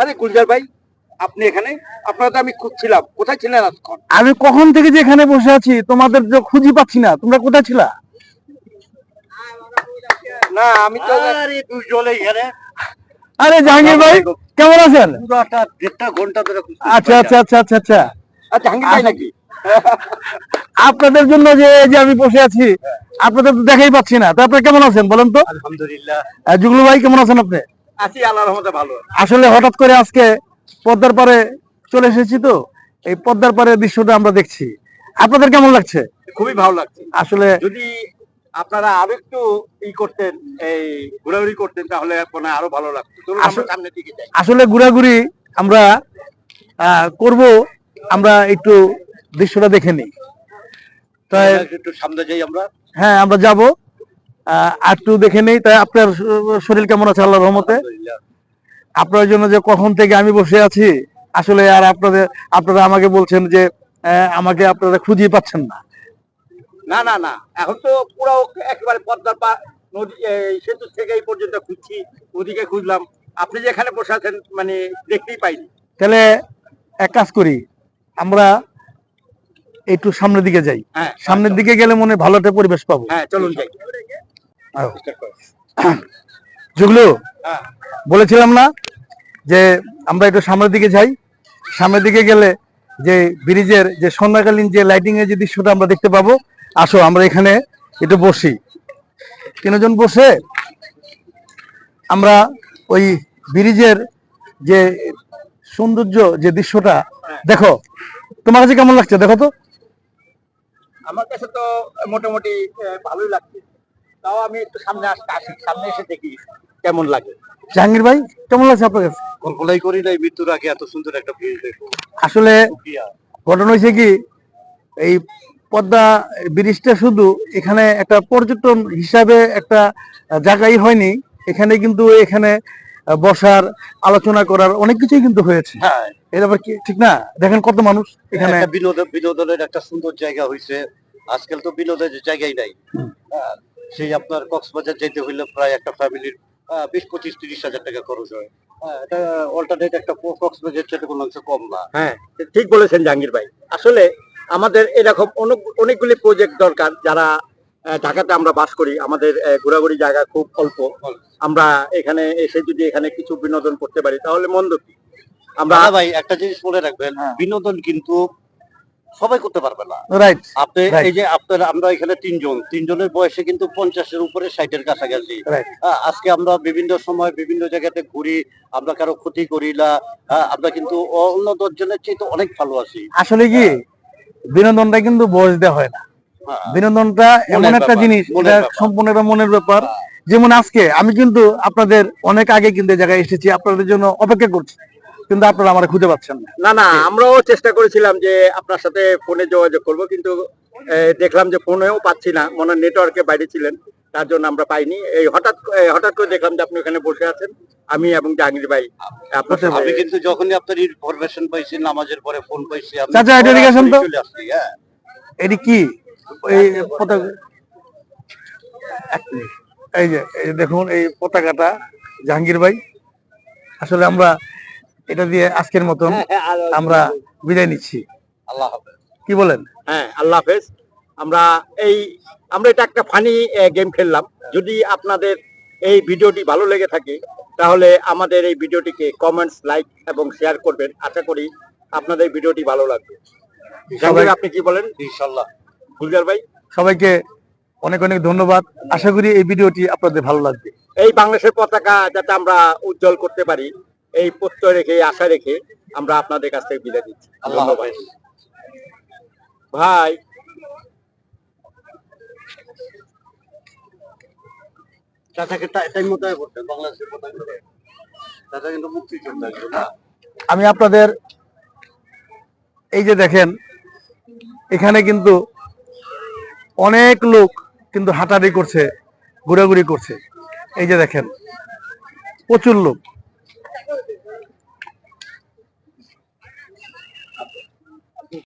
আরে গুলজার ভাই আপনি এখানে? আপনারা তো আমি খুঁজছিলাম কোথায় ছিলেন এতক্ষণ আমি কখন থেকে যে এখানে বসে আছি তোমাদের যে খুঁজি পাচ্ছি না। তোমরা কোথায় ছিলা? না আমি তো আরে তুই চলে এখানে। আরে জাহাঙ্গীর ভাই কেমন আছেন? পুরাটা দেড়টা ঘণ্টা ধরে আচ্ছা আচ্ছা আচ্ছা আচ্ছা আচ্ছা। আচ্ছা জাহাঙ্গীর ভাই নাকি? আপনাদের জন্য যে যে আমি বসে আছি আপনাদের তো দেখাই পাচ্ছি না। তো আপনারা কেমন আছেন বলেন তো? আলহামদুলিল্লাহ। জুগলু ভাই কেমন আছেন আপনি? আছি আল্লাহর রহমতে ভালো। আসলে হঠাৎ করে আজকে পদ্মার পারে চলে এসেছি তো এই পদ্মার পারে দৃশ্যটা আমরা দেখছি। আপনাদের কেমন লাগছে? খুবই ভালো লাগছে। আসলে যদি আপনারা আরও একটু ই করতেন এই ঘোরাঘুরি করতেন তাহলে মানে আরও ভালো লাগতো। দিকে যাই। আসলে ঘোরাঘুরি আমরা আহ, করব আমরা একটু দৃশ্যটা দেখে নিই। তাই একটু সামনে যাই আমরা। হ্যাঁ আমরা যাব। একটু দেখে নেই তাই আপনার শরীর কেমন আছে আল্লাহর রহমতে? আপনার জন্য যে কখন থেকে আমি বসে আছি আসলে আর আপনাদের আপনারা আমাকে বলছেন যে আমাকে আপনারা খুঁজে পাচ্ছেন না। না না না এখন তো পুরো একেবারে পদ্মার পা নদী সেতু থেকে এই পর্যন্ত খুঁজছি ওদিকে খুঁজলাম। আপনি যে এখানে বসে আছেন মানে দেখতেই পাইনি। তাহলে এক কাজ করি আমরা একটু সামনের দিকে যাই। হ্যাঁ সামনের দিকে গেলে মনে হয় ভালো একটা পরিবেশ পাবো। হ্যাঁ চলুন যাই। জুগলু হ্যাঁ। বলেছিলাম না যে আমরা একটু সামনের দিকে যাই? সামনের দিকে গেলে যে ব্রিজের যে সন্ধ্যাকালীন যে লাইটিং এর যে দৃশ্যটা আমরা দেখতে পাবো আসো আমরা এখানে একটু বসি। তিনজন বসে আমরা ওই ব্রিজের যে সৌন্দর্য যে দৃশ্যটা দেখো তোমার কাছে কেমন লাগছে? দেখো তো। আমার কাছে তো মোটামুটি ভালোই লাগছে। তাও আমি একটু সামনে আসতে আসি সামনে এসে দেখি কেমন লাগে। জাহাঙ্গীর ভাই কেমন লাগছে আপনার কাছে? কল্পনাই করি নাই মৃত্যুর আগে এত সুন্দর একটা ভিড় দেখব। আসলে ঘটনা হয়েছে কি এই পদ্মা ব্রিজটা শুধু এখানে একটা পর্যটন হিসাবে একটা জায়গাই হয়নি এখানে কিন্তু এখানে বসার আলোচনা করার অনেক কিছুই কিন্তু হয়েছে। হ্যাঁ। এর আবার কি ঠিক না? দেখেন কত মানুষ এখানে। একটা বিনোদন বিনোদনের একটা সুন্দর জায়গা হয়েছে আজকাল তো বিনোদনের জায়গাই নাই। হ্যাঁ, সেই আপনার কক্সবাজার যেতে হইলে প্রায় একটা ফ্যামিলির বিশ পঁচিশ তিরিশ হাজার টাকা খরচ হয়। হ্যাঁ, এটা অল্টারনেট একটা কক্সবাজার কোনো অংশ কম না। হ্যাঁ। ঠিক বলেছেন জাহাঙ্গীর ভাই। আসলে আমাদের এরকম অনেক- অনেকগুলি প্রজেক্ট দরকার যারা ঢাকাতে আমরা বাস করি। আমাদের ঘোরাঘুরি জায়গা খুব অল্প। আমরা এখানে এসে যদি এখানে কিছু বিনোদন করতে পারি তাহলে মন্দ কি? আমরা ভাই একটা জিনিস মনে রাখবেন। হ্যাঁ। বিনোদন কিন্তু সবাই করতে পারবে না। রাইট আপনি এই যে আপনার আমরা এখানে তিনজন। তিনজনের বয়সে কিন্তু পঞ্চাশের উপরে ষাটের কাছাকাছি। রাইট আজকে আমরা বিভিন্ন সময় বিভিন্ন জায়গাতে ঘুরি আমরা কারও ক্ষতি করি না। আমরা কিন্তু অন্য দশজনের চেয়ে তো অনেক ভালো আছি। আসলে কি বিনোদনটা কিন্তু বয়স দেওয়া হয় না। হ্যাঁ। বিনোদনটা এমন একটা জিনিস এটা সম্পূর্ণ একটা মনের ব্যাপার। যেমন আজকে আমি কিন্তু আপনাদের অনেক আগে কিন্তু জায়গায় এসেছি আপনাদের জন্য অপেক্ষা করছি। কিন্তু আপনারা আমার খুঁজে পাচ্ছেন না। না না আমরাও চেষ্টা করেছিলাম যে আপনার সাথে ফোনে যোগাযোগ করব কিন্তু দেখলাম যে ফোনেও পাচ্ছি না মনে নেটওয়ার্কে বাইরে ছিলেন তার জন্য আমরা পাইনি। এই হঠাৎ হঠাৎ করে দেখলাম যে আপনি ওখানে বসে আছেন আমি এবং জাহাঙ্গীর ভাই। আমি কিন্তু যখনই আপনার ইনফরমেশন পাইছি নামাজের পরে ফোন পাইছি চাচা, এটা আসেন তো। হ্যাঁ। এটি কি? এই পতাকা এই যে এই যে দেখুন এই পতাকাটা জাহাঙ্গীর ভাই। আসলে আমরা এটা দিয়ে আজকের মতন আমরা বিদায় নিচ্ছি। আল্লাহ হাফেজ। কি বলেন? হ্যাঁ আল্লাহ হাফেজ। আমরা এই আমরা এটা একটা ফানি গেম খেললাম। যদি আপনাদের এই ভিডিওটি ভালো লেগে থাকে তাহলে আমাদের এই ভিডিওটিকে কমেন্টস লাইক এবং শেয়ার করবেন। আশা করি আপনাদের ভিডিওটি ভালো লাগবে। জাহাঙ্গীর, আপনি কি বলেন? ইনশাল্লাহ গুলজার ভাই? সবাইকে অনেক অনেক ধন্যবাদ। আশা করি এই ভিডিওটি আপনাদের ভালো লাগবে। এই বাংলাদেশের পতাকা যাতে আমরা উজ্জ্বল করতে পারি এই প্রত্যয় রেখে এই আশা রেখে আমরা আপনাদের কাছ থেকে বিদায় দিচ্ছি আল্লাহ। ভাই আমি আপনাদের এই যে দেখেন এখানে কিন্তু অনেক লোক কিন্তু হাঁটাহাঁটি করছে ঘোরাঘুরি করছে। এই যে দেখেন প্রচুর লোক। that go to?